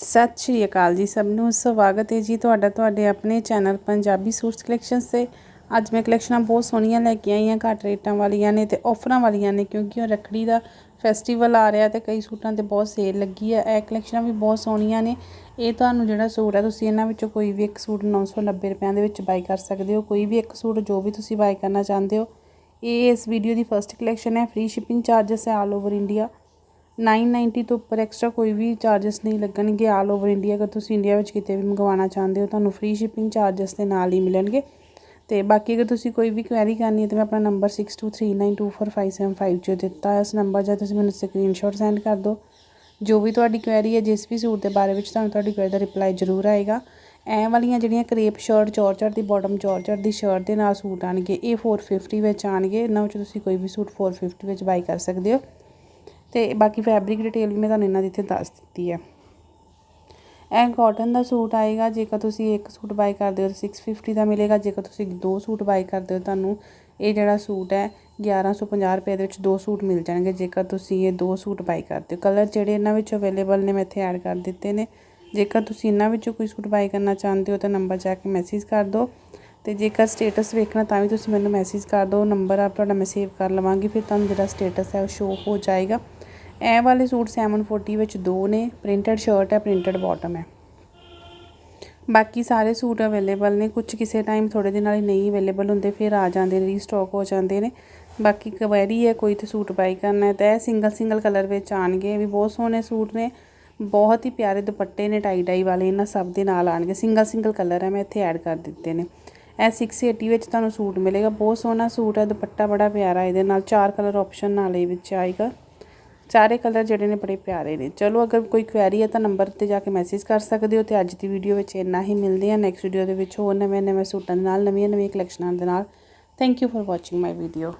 ਸਤਿ ਸ਼੍ਰੀ ਅਕਾਲ ਜੀ ਸਭ ਨੂੰ, ਸਵਾਗਤ ਹੈ ਜੀ ਤੁਹਾਡਾ ਤੁਹਾਡੇ ਆਪਣੇ ਚੈਨਲ ਪੰਜਾਬੀ ਸੂਟਸ ਕਲੈਕਸ਼ਨਸ ਤੇ। ਅੱਜ ਮੈਂ ਕਲੈਕਸ਼ਨਾਂ ਬਹੁਤ ਸੋਹਣੀਆਂ ਲੈ ਕੇ ਆਈ ਹਾਂ, ਘੱਟ ਰੇਟਾਂ ਵਾਲੀਆਂ ਨੇ ਤੇ ਆਫਰਾਂ ਵਾਲੀਆਂ ਨੇ, ਕਿਉਂਕਿ ਉਹ ਰੱਖੜੀ ਦਾ ਫੈਸਟੀਵਲ ਆ ਰਿਹਾ ਤੇ ਕਈ ਸੂਟਾਂ ਤੇ ਬਹੁਤ ਸੇਲ ਲੱਗੀ ਹੈ। ਇਹ ਕਲੈਕਸ਼ਨਾਂ ਵੀ ਬਹੁਤ ਸੋਹਣੀਆਂ ਨੇ। ਇਹ ਤੁਹਾਨੂੰ ਜਿਹੜਾ ਸੂਟ ਹੈ, ਤੁਸੀਂ ਇਹਨਾਂ ਵਿੱਚੋਂ ਕੋਈ ਵੀ ਇੱਕ ਸੂਟ 990 ਰੁਪਏ ਦੇ ਵਿੱਚ ਬਾਈ ਕਰ ਸਕਦੇ ਹੋ। ਕੋਈ ਵੀ ਇੱਕ ਸੂਟ ਜੋ ਵੀ ਤੁਸੀਂ ਬਾਈ ਕਰਨਾ ਚਾਹੁੰਦੇ ਹੋ, ਇਹ ਇਸ ਵੀਡੀਓ ਦੀ ਫਰਸਟ ਕਲੈਕਸ਼ਨ ਹੈ। ਫ੍ਰੀ ਸ਼ਿਪਿੰਗ ਚਾਰजेस ਹੈ ਆਲ ਓਵਰ ਇੰਡੀਆ 990 ਤੋਂ ਉੱਪਰ ਐਕਸਟਰਾ ਕੋਈ ਵੀ ਚਾਰजेस ਨਹੀਂ ਲੱਗਣਗੇ ਆਲ ਓਵਰ ਇੰਡੀਆ ਅਗਰ ਤੁਸੀਂ ਇੰਡੀਆ ਵਿੱਚ ਕਿਤੇ ਵੀ ਮੰਗਵਾਉਣਾ ਚਾਹੁੰਦੇ ਹੋ, ਤੁਹਾਨੂੰ ਫ੍ਰੀ ਸ਼ਿਪਿੰਗ ਚਾਰजेस ਦੇ ਨਾਲ ਹੀ ਮਿਲਣਗੇ। ਤੇ ਬਾਕੀ ਅਗਰ ਤੁਸੀਂ ਕੋਈ ਵੀ ਕੁਐਰੀ ਕਰਨੀ ਹੈ, ਤਾਂ ਮੈਂ ਆਪਣਾ ਨੰਬਰ 6239245750 ਜੋ ਦਿੱਤਾ ਹੈ, ਉਸ ਨੰਬਰ ਜਾਂ ਤੁਸੀਂ ਮੈਨੂੰ ਸਕਰੀਨਸ਼ਾਟ ਸੈਂਡ ਕਰ ਦਿਓ। ਜੋ ਵੀ ਤੁਹਾਡੀ ਕੁਐਰੀ ਹੈ, ਜਿਸ ਵੀ ਸੂਟ ਦੇ ਬਾਰੇ ਵਿੱਚ ਤੁਹਾਨੂੰ ਤੁਹਾਡੀ ਕੁਐਰੀ ਦਾ ਰਿਪਲਾਈ ਜ਼ਰੂਰ ਆਏਗਾ। ਐ ਵਾਲੀਆਂ ਜਿਹੜੀਆਂ ਕਰੇਪ ਸ਼ਰਟ ਜੋਰਜਟ ਦੀ ਬਾਟਮ ਜੋਰਜਟ ਦੀ ਸ਼ਰਟ ਦੇ ਨਾਲ ਸੂਟ ਆਣਗੇ, ਇਹ 450 ਵਿੱਚ ਆਣਗੇ। ਇਹਨਾਂ ਵਿੱਚ ਤੁਸੀਂ ਕੋਈ ਵੀ ਸੂਟ 450 ਵਿੱਚ ਬਾਈ ਕਰ ਸਕਦੇ ਹੋ। ਤੇ ਬਾਕੀ ਫੈਬਰਿਕ ਡਿਟੇਲ ਵੀ ਮੈਂ ਤੁਹਾਨੂੰ ਇਹਨਾਂ ਦੀ ਇੱਥੇ ਦੱਸ ਦਿੱਤੀ ਹੈ। ਇਹ ਕਾਟਨ ਦਾ ਸੂਟ ਆਏਗਾ, ਜੇਕਰ ਤੁਸੀਂ ਇੱਕ ਸੂਟ ਬਾਈ ਕਰਦੇ ਹੋ ਤਾਂ 650 ਦਾ ਮਿਲੇਗਾ, ਜੇਕਰ ਤੁਸੀਂ ਦੋ ਸੂਟ ਬਾਈ ਕਰਦੇ ਹੋ ਤੁਹਾਨੂੰ ਇਹ ਜਿਹੜਾ ਸੂਟ ਹੈ 1150 ਰੁਪਏ ਦੇ ਵਿੱਚ ਦੋ ਸੂਟ ਮਿਲ ਜਾਣਗੇ, ਜੇਕਰ ਤੁਸੀਂ ਇਹ ਦੋ ਸੂਟ ਬਾਈ ਕਰਦੇ ਹੋ। ਕਲਰ ਜਿਹੜੇ ਇਹਨਾਂ ਵਿੱਚ ਅਵੇਲੇਬਲ ਨੇ, ਮੈਂ ਇੱਥੇ ਐਡ ਕਰ ਦਿੱਤੇ ਨੇ। ਜੇਕਰ ਤੁਸੀਂ ਇਹਨਾਂ ਵਿੱਚੋਂ ਕੋਈ ਸੂਟ ਬਾਈ ਕਰਨਾ ਚਾਹੁੰਦੇ ਹੋ ਤਾਂ ਨੰਬਰ ਜਾ ਕੇ ਮੈਸੇਜ ਕਰ ਦਿਓ। ਅਤੇ ਜੇਕਰ ਸਟੇਟਸ ਵੇਖਣਾ ਤਾਂ ਵੀ ਤੁਸੀਂ ਮੈਨੂੰ ਮੈਸੇਜ ਕਰ ਦਿਓ ਨੰਬਰ ਆਪ ਤੁਹਾਡਾ ਮੈਂ ਸੇਵ ਕਰ ਲਵਾਂਗੀ, ਫਿਰ ਤੁਹਾਨੂੰ ਜਿਹੜਾ ਸਟੇਟਸ ਹੈ ਉਹ ਸ਼ੋਅ ਹੋ ਜਾਏਗਾ। ਇਹ ਵਾਲੇ ਸੂਟ 740 ਵਿੱਚ ਦੋ ਨੇ ਪ੍ਰਿੰਟਡ ਸ਼ਰਟ ਹੈ ਪ੍ਰਿੰਟਡ ਬਾਟਮ ਹੈ। ਬਾਕੀ ਸਾਰੇ ਸੂਟ ਅਵੇਲੇਬਲ ਨੇ ਕੁਝ ਕਿਸੇ ਟਾਈਮ ਥੋੜੇ ਦਿਨ ਵਾਲੇ ਨਹੀਂ ਅਵੇਲੇਬਲ ਹੁੰਦੇ, ਫਿਰ ਆ ਜਾਂਦੇ ਨੇ ਰੀਸਟਾਕ ਹੋ ਜਾਂਦੇ ਨੇ। ਬਾਕੀ ਕਵੈਰੀ ਹੈ, ਕੋਈ ਤੇ ਸੂਟ ਬਾਈ ਕਰਨਾ ਹੈ, ਤਾਂ ਇਹ ਸਿੰਗਲ ਸਿੰਗਲ ਕਲਰ ਵਿੱਚ ਆਣਗੇ ਵੀ ਬਹੁਤ ਸੋਹਣੇ ਸੂਟ ਨੇ। ਬਹੁਤ ਹੀ ਪਿਆਰੇ ਦੁਪੱਟੇ ਨੇ ਟਾਈ ਡਾਈ ਵਾਲੇ, ਇਹਨਾਂ ਸਭ ਦੇ ਨਾਲ ਆਣਗੇ ਸਿੰਗਲ ਸਿੰਗਲ ਕਲਰ ਹੈ, ਮੈਂ ਇੱਥੇ ਐਡ ਕਰ ਦਿੱਤੇ ਨੇ। ਇਹ 680 ਵਿੱਚ ਤੁਹਾਨੂੰ ਸੂਟ ਮਿਲੇਗਾ। ਬਹੁਤ ਸੋਹਣਾ ਸੂਟ ਹੈ, ਦੁਪੱਟਾ ਬੜਾ ਪਿਆਰਾ ਇਹਦੇ ਨਾਲ। ਚਾਰ ਕਲਰ ਆਪਸ਼ਨ ਨਾਲ ਇਹ ਵਿੱਚ ਆਏਗਾ। ਚਾਰੇ ਕਲਰ ਜਿਹੜੇ ਨੇ ਬੜੇ ਪਿਆਰੇ ਨੇ। ਚਲੋ, ਅਗਰ ਕੋਈ ਕੁਐਰੀ ਹੈ ਤਾਂ ਨੰਬਰ ਤੇ ਜਾ ਕੇ ਮੈਸੇਜ ਕਰ ਸਕਦੇ ਹੋ ਤੇ ਅੱਜ ਦੀ ਵੀਡੀਓ ਵਿੱਚ ਇੰਨਾ ਹੀ ਮਿਲਦੇ ਆ ਨੈਕਸਟ ਵੀਡੀਓ ਦੇ ਵਿੱਚ ਹੋਰ ਨਵੇਂ ਨਵੇਂ ਸੂਟਾਂ ਦੇ ਨਾਲ ਨਵੀਆਂ ਨਵੀਆਂ ਕਲੈਕਸ਼ਨਾਂ ਦੇ ਨਾਲ। Thank you for watching my video